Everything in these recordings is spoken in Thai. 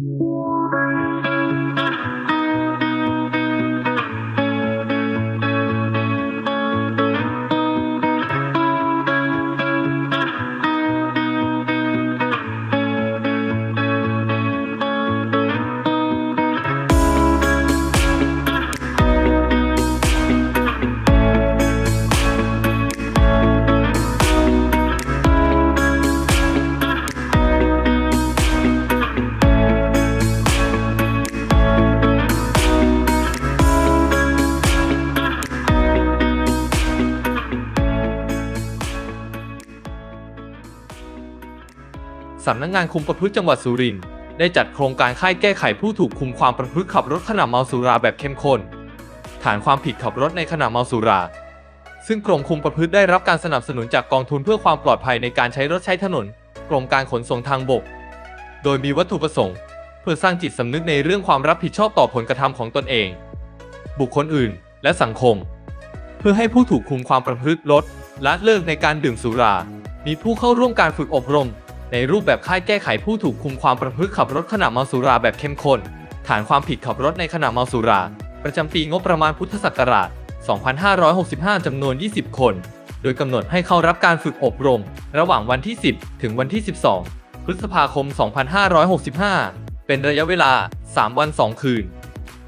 Thank you. สำนักงานคุมประพฤติจังหวัดสุรินทร์ได้จัดโครงการค่ายแก้ไขผู้ถูกคุมความประพฤติขับรถขณะเมาสุราแบบเข้มข้น ฐานความผิดขับรถในขณะเมาสุรา ซึ่งกรมคุมประพฤติได้รับการสนับสนุนจากกองทุนเพื่อความปลอดภัยในการใช้รถใช้ถนน กรมการขนส่งทางบก โดยมีวัตถุประสงค์ เพื่อสร้างจิตสำนึกในเรื่องความรับผิดชอบต่อผลกระทำของตนเอง บุคคลอื่น และสังคม เพื่อให้ผู้ถูกคุมความประพฤติลดละเลิกในการดื่มสุรา มีผู้เข้าร่วมการฝึกอบรม ในรูปแบบค่ายแก้ไขผู้ถูกคุมความประพฤติขับรถขณะเมาสุราแบบเข้มข้น ฐานความผิดขับรถในขณะเมาสุรา ประจำปีงบประมาณพุทธศักราช 2565 จำนวน 20 คน โดยกำหนดให้เข้ารับการฝึกอบรม ระหว่างวันที่ 10 ถึงวันที่ 12 พฤษภาคม 2565 เป็นระยะเวลา 3 วัน 2 คืน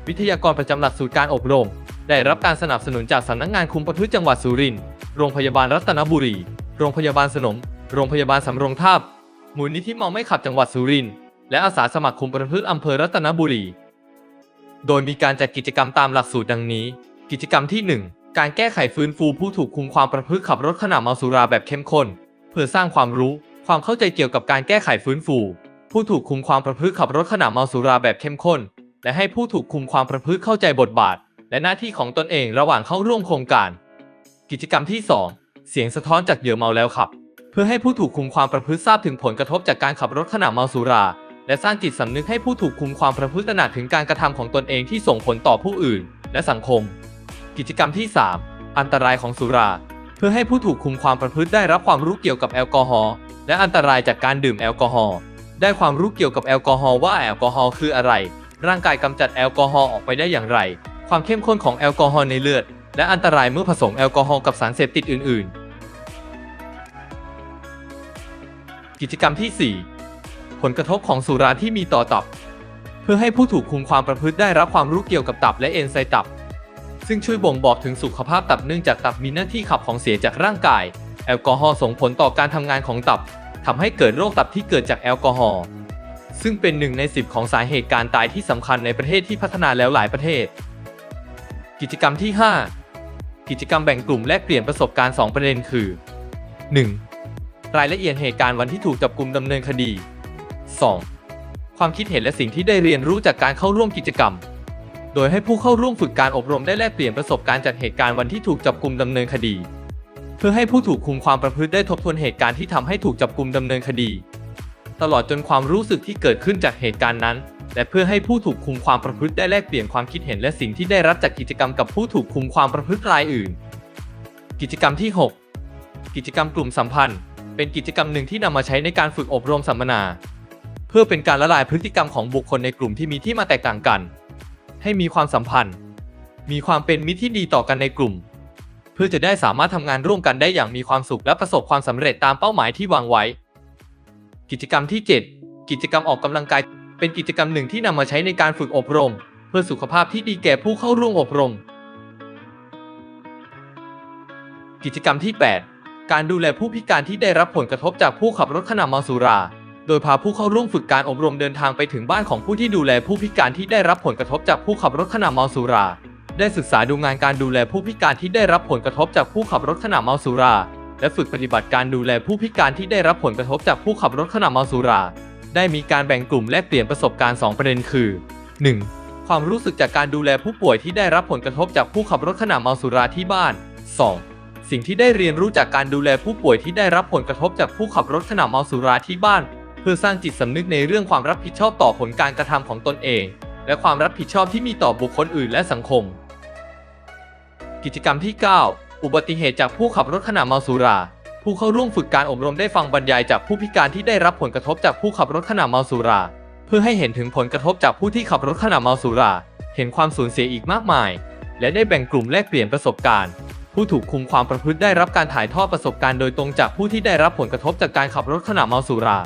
วิทยากรประจำหลักสูตรการอบรม ได้รับการสนับสนุนจากสำนักงานคุมประพฤติจังหวัดสุรินทร์ โรงพยาบาลรัตนบุรี โรงพยาบาลสนม โรงพยาบาลสำโรงทาบ มูลนิธิมองไม่ขับจังหวัดสุรินทร์และอาสาสมัครคุมประพฤติอำเภอรัตนบุรี โดยมีการจัดกิจกรรมตามหลักสูตรดังนี้ กิจกรรมที่ 1 การแก้ไขฟื้นฟูผู้ถูกคุมความประพฤติขับรถขณะเมาสุราแบบเข้มข้น เพื่อสร้างความรู้ ความเข้าใจเกี่ยวกับการแก้ไขฟื้นฟู ผู้ถูกคุมความประพฤติขับรถขณะเมาสุราแบบเข้มข้น และให้ผู้ถูกคุมความประพฤติเข้าใจบทบาท และหน้าที่ของตนเองระหว่างเข้าร่วมโครงการ กิจกรรมที่ 2 เสียงสะท้อนจากเหยื่อเมาแล้วขับ เพื่อให้ผู้ถูกคุมความประพฤติทราบถึงผลกระทบจากการขับรถขณะเมาสุรา และสร้างจิตสำนึกให้ผู้ถูกคุมความประพฤติตระหนักถึงการกระทำของตนเองที่ส่งผลต่อผู้อื่น และสังคม กิจกรรมที่ 3 อันตรายของสุรา เพื่อให้ผู้ถูกคุมความประพฤติได้รับความรู้เกี่ยวกับแอลกอฮอล์และอันตรายจากการดื่มแอลกอฮอล์ได้ความรู้เกี่ยวกับแอลกอฮอล์ว่าแอลกอฮอล์คืออะไร ร่างกายกำจัดแอลกอฮอล์ออกไปได้อย่างไร ความเข้มข้นของแอลกอฮอล์ในเลือด และอันตรายเมื่อผสมแอลกอฮอล์กับสารเสพติดอื่น ๆ กิจกรรมที่ 4 ผลกระทบของสุราที่มีต่อตับ เพื่อให้ผู้ถูกคุมความประพฤติได้รับความรู้เกี่ยวกับตับและเอนไซม์ตับ ซึ่งช่วยบ่งบอกถึงสุขภาพตับเนื่องจากตับมีหน้าที่ขับของเสียจากร่างกาย แอลกอฮอล์ส่งผลต่อการทำงานของตับทำให้เกิดโรคตับที่เกิดจากแอลกอฮอล์ซึ่งเป็นหนึ่งใน 10 ของสาเหตุการตายที่สำคัญในประเทศที่พัฒนาแล้วหลายประเทศ กิจกรรมที่ 5 กิจกรรมแบ่งกลุ่มแลกเปลี่ยนประสบการณ์ 2 ประเด็นคือ 1. รายละเอียดเหตุการณ์วันที่ถูกจับกลุ่มดำเนินคดี 2. ความคิดเห็นและสิ่งที่ได้เรียนรู้จากการเข้าร่วมกิจกรรม โดยให้ผู้เข้าร่วมฝึกการอบรมได้แลกเปลี่ยนประสบการณ์จากเหตุการณ์วันที่ถูกจับกลุ่มดำเนินคดี เพื่อให้ผู้ถูกคุมความประพฤติได้ทบทวนเหตุการณ์ที่ทำให้ถูกจับกลุ่มดำเนินคดี ตลอดจนความรู้สึกที่เกิดขึ้นจากเหตุการณ์นั้น และเพื่อให้ผู้ถูกคุมความประพฤติได้แลกเปลี่ยนความคิดเห็นและสิ่งที่ได้รับจากกิจกรรมกับผู้ถูกคุมความประพฤติรายอื่น กิจกรรมที่ 6 กิจกรรมกลุ่มสัมพันธ์ เป็นกิจกรรมหนึ่งที่นำมาใช้ในการฝึกอบรมสัมมนา เพื่อเป็นการละลายพฤติกรรมของบุคคลในกลุ่มที่มีที่มาแตกต่างกัน ให้มีความสัมพันธ์ มีความเป็นมิตรที่ดีต่อกันในกลุ่ม เพื่อจะได้สามารถทำงานร่วมกันได้อย่างมีความสุขและประสบความสำเร็จตามเป้าหมายที่วางไว้ กิจกรรมที่ 7 กิจกรรมออกกำลังกาย เป็นกิจกรรมหนึ่งที่นำมาใช้ในการฝึกอบรม เพื่อสุขภาพที่ดีแก่ผู้เข้าร่วมอบรม กิจกรรมที่ 8 การดูแลผู้พิการที่ได้รับผลกระทบจากผู้ขับรถขณะเมาสุรา โดยพาผู้เข้าร่วมฝึกการอบรมเดินทางไปถึงบ้านของผู้ที่ดูแลผู้พิการที่ได้รับผลกระทบจากผู้ขับรถขณะเมาสุรา ได้ศึกษาดูงานการดูแลผู้พิการที่ได้รับผลกระทบจากผู้ขับรถขณะเมาสุรา และฝึกปฏิบัติการดูแลผู้พิการที่ได้รับผลกระทบจากผู้ขับรถขณะเมาสุรา ได้มีการแบ่งกลุ่มแลกเปลี่ยนประสบการณ์ 2 ประเด็นคือ 1. ความรู้สึกจากการดูแลผู้ป่วยที่ได้รับผลกระทบจากผู้ขับรถขณะเมาสุราที่บ้าน 2. สิ่งที่ได้เรียนรู้จากการดูแลผู้ป่วยที่ได้รับผลกระทบจากผู้ขับรถขณะเมาสุราที่บ้าน เพื่อสร้างจิตสำนึกในเรื่องความรับผิดชอบต่อผลการกระทำของตนเอง และความรับผิดชอบที่มีต่อบุคคลอื่นและสังคม กิจกรรมที่ 9 อุบัติเหตุจากผู้ขับรถขณะเมาสุรา ผู้เข้าร่วมฝึกการอบรมได้ฟังบรรยายจากผู้พิการที่ได้รับผลกระทบจากผู้ขับรถขณะเมาสุรา เพื่อพื่อให้เห็นถึงผลกระทบจากผู้ที่ขับรถขณะเมาสุรา เห็นความสูญเสียอีกมากมาย และได้แบ่งกลุ่มแลกเปลี่ยนประสบการณ์ ผู้ถูกคุมความประพฤติได้รับการถ่ายทอดประสบการณ์โดยตรงจากผู้ที่ได้รับผลกระทบจากการขับรถขณะเมาสุรา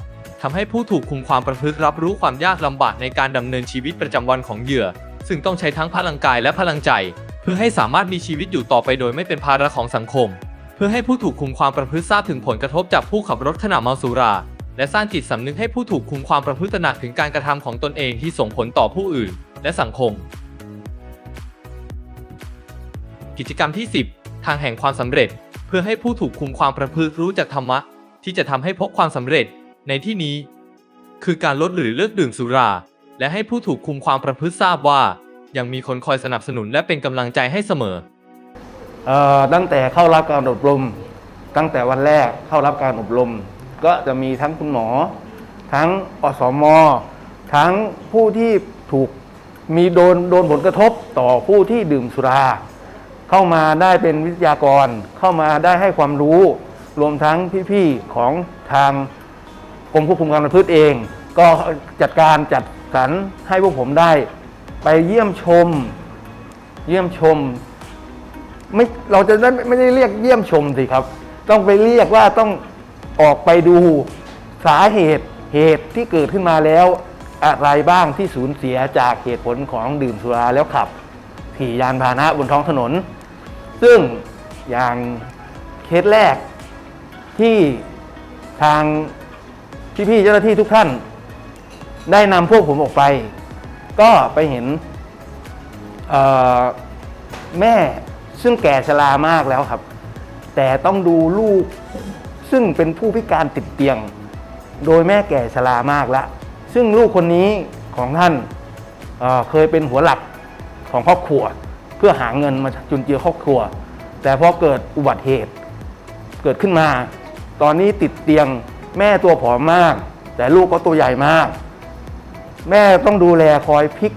ทำให้ผู้ถูกคุมความประพฤติรับรู้ความยากลำบากในการดำเนินชีวิตประจำวันของเหยื่อ ซึ่งต้องใช้ทั้งพลังกายและพลังใจ เพื่อให้สามารถมีชีวิตอยู่ต่อไปโดยไม่เป็นภาระของสังคม เพื่อให้ผู้ถูกคุมความประพฤติทราบถึงผลกระทบจากผู้ขับรถขณะเมาสุรา และสร้างจิตสำนึกให้ผู้ถูกคุมความประพฤติตระหนักถึงการกระทำของตนเองที่ส่งผลต่อผู้อื่น และสังคม กิจกรรมที่ 10 ทางแห่งความสำเร็จ เพื่อให้ผู้ถูกคุมความประพฤติรู้จักธรรมะ ที่จะทำให้พบความสำเร็จในที่นี้ คือการลดหรือเลิกดื่มสุรา และให้ผู้ถูกคุมความประพฤติทราบว่า ยังมีคนคอยสนับสนุนและเป็นกำลังใจให้เสมอเอ่อตั้งแต่เข้ารับการอบรม ตั้งแต่วันแรกเข้ารับการอบรม ก็จะมีทั้งคุณหมอ ทั้งอสมทั้งผู้ที่ถูกมีโดนโดนผลกระทบต่อผู้ที่ดื่มสุรา เข้ามาได้เป็นวิทยากร เข้ามาได้ให้ความรู้ รวมทั้งพี่ๆของทางกรมควบคุมการประพฤติเอง ก็จัดการจัดสรรให้พวกผมได้ ไปเยี่ยมชม เยี่ยมชมไม่เราจะได้ไม่ได้เรียกเยี่ยมชมสิครับ ต้องไปเรียกว่าต้องออกไปดูสาเหตุเหตุที่เกิดขึ้นมาแล้ว อะไรบ้างที่สูญเสียจากเหตุผลของดื่มสุราแล้วขับขี่ยานพาหนะบนท้องถนน ซึ่งอย่างเคสแรกที่ทางพี่ๆเจ้าหน้าที่ทุกท่าน ได้นำพวกผมออกไป ก็ไปเห็นแม่ซึ่งแก่ชรามากแล้วครับ แต่ต้องดูลูกซึ่งเป็นผู้พิการติดเตียง โดยแม่แก่ชรามากแล้วซึ่งลูกคนนี้ของท่านเเคยเป็นหัวหลักของครอบครัว เพื่อหาเงินมาจุนเจือครอบครัว แต่พอเกิดอุบัติเหตุ เกิดขึ้นมา ตอนนี้ติดเตียงแม่ตัวผอมมาก แต่ลูกก็ตัวใหญ่มาก แม่ต้องดูแลคอยพลิก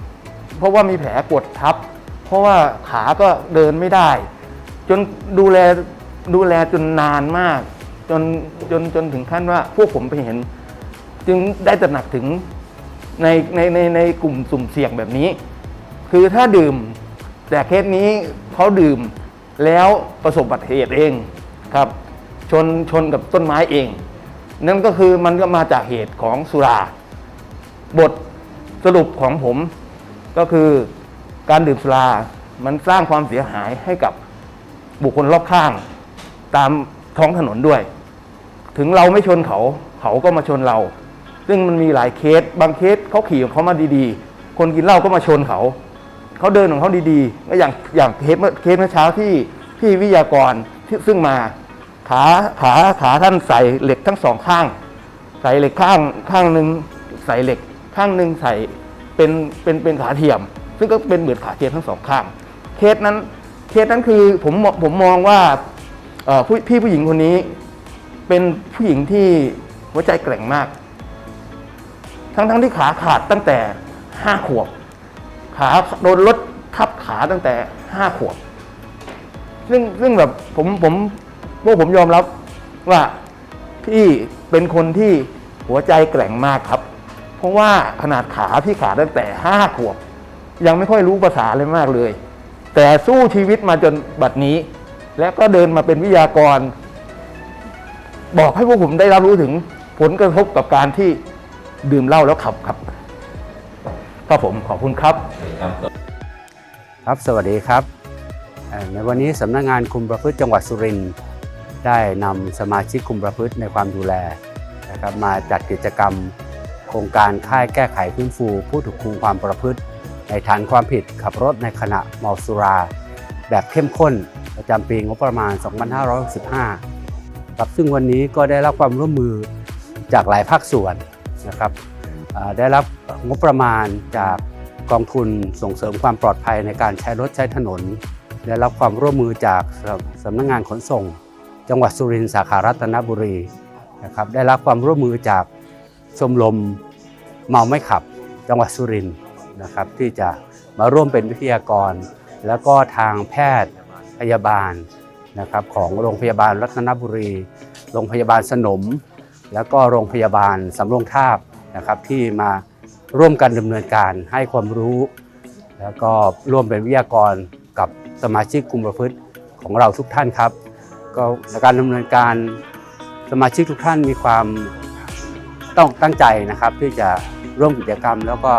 เพราะว่ามีแผลกดทับ เพราะว่าขาก็เดินไม่ได้ จนดูแลดูแลจนนานมาก จนจนจนถึงขั้นว่าพวกผมไปเห็น จึงได้ตระหนักถึงในในในในกลุ่มสุ่มเสี่ยงแบบนี้ คือถ้าดื่ม แต่เคสนี้เขาดื่มแล้วประสบอุบัติเหตุเองครับ ชนชนกับต้นไม้เอง นั่นก็คือมันก็มาจากเหตุของสุรา บทสรุปของผมก็คือการดื่มสุรา มันสร้างความเสียหายให้กับบุคคลรอบข้าง ตามท้องถนนด้วย ถึงเราไม่ชนเขา เขาก็มาชนเรา ซึ่งมันมีหลายเคส บางเคสเขาขี่ของเขามาดีๆ คนกินเหล้าก็มาชนเขา เขาเดินของเขาดีๆก็อย่างอย่างเคสเมื่อเคสเมื่อเช้าที่พี่วิทยากรที่ซึ่งมาขาขาขาท่านใส่เหล็กทั้งสองข้าง ใส่เหล็กข้างข้างหนึ่งใส่เหล็กข้างหนึ่งใส่เป็นเป็นเป็นขาเทียม ซึ่งก็เป็นเหมือนขาเทียมทั้งสองข้าง เคสนั้นเคสนั้นคือผมผมมองว่าเอ่อผู้พี่ผู้หญิงคนนี้ เป็นผู้หญิงที่หัวใจแกร่งมาก ทั้งทั้งที่ขาขาดตั้งแต่ห้าขวบ ขาโดนรถทับขาตั้งแต่ห้าขวบ ซึ่งซึ่งแบบผมผมพวกผมยอมรับว่าพี่เป็นคนที่หัวใจแกร่งมากครับ เพราะว่าขนาดขาพี่ขาตั้งแต่ห้าขวบ ยังไม่ค่อยรู้ภาษาเลยมากเลย แต่สู้ชีวิตมาจนบัดนี้ และก็เดินมาเป็นวิทยากร บอกให้พวกผมได้รับรู้ถึงผลกระทบกับการที่ดื่มเหล้าแล้วขับครับ ครับผมขอบคุณครับ ครับสวัสดีครับเอ่อในวันนี้สำนักงานคุมประพฤติจังหวัดสุรินทร์ได้นำสมาชิกคุมประพฤติในความดูแลนะครับมาจัดกิจกรรม โครงการค่ายแก้ไขฟื้นฟู ผู้ถูกคุมความประพฤติ ในฐานความผิดขับรถในขณะเมาสุรา แบบเข้มข้นประจำปีงบประมาณ 2565ครับซึ่งวันนี้ก็ได้รับความร่วมมือจากหลายภาคส่วนนะครับอ่า ได้รับงบประมาณจากกองทุนส่งเสริมความปลอดภัยในการใช้รถใช้ถนน ได้รับความร่วมมือจากสำนักงานขนส่ง จังหวัดสุรินทร์สาขารัตนบุรีนะครับได้รับความร่วมมือจากชมรมเมาไม่ขับ จังหวัดสุรินทร์นะครับที่จะมาร่วมเป็นวิทยากร แล้วก็ทางแพทย์พยาบาลนะครับของโรงพยาบาลรัตนบุรี โรงพยาบาลสนม แล้วก็โรงพยาบาลสำโรงทาบ นะครับที่มาร่วมกันดำเนินการให้ความรู้ แล้วก็ร่วมเป็นวิทยากรกับสมาชิกกลุ่มประพฤติของเราทุกท่านครับ ก็ในการดำเนินการสมาชิกทุกท่านมีความต้องตั้งใจนะครับ ที่จะร่วมกิจกรรม แล้วก็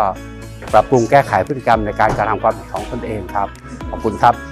ปรับปรุงแก้ไขพฤติกรรมในการกระทำความผิดของตนเองครับ ขอบคุณครับ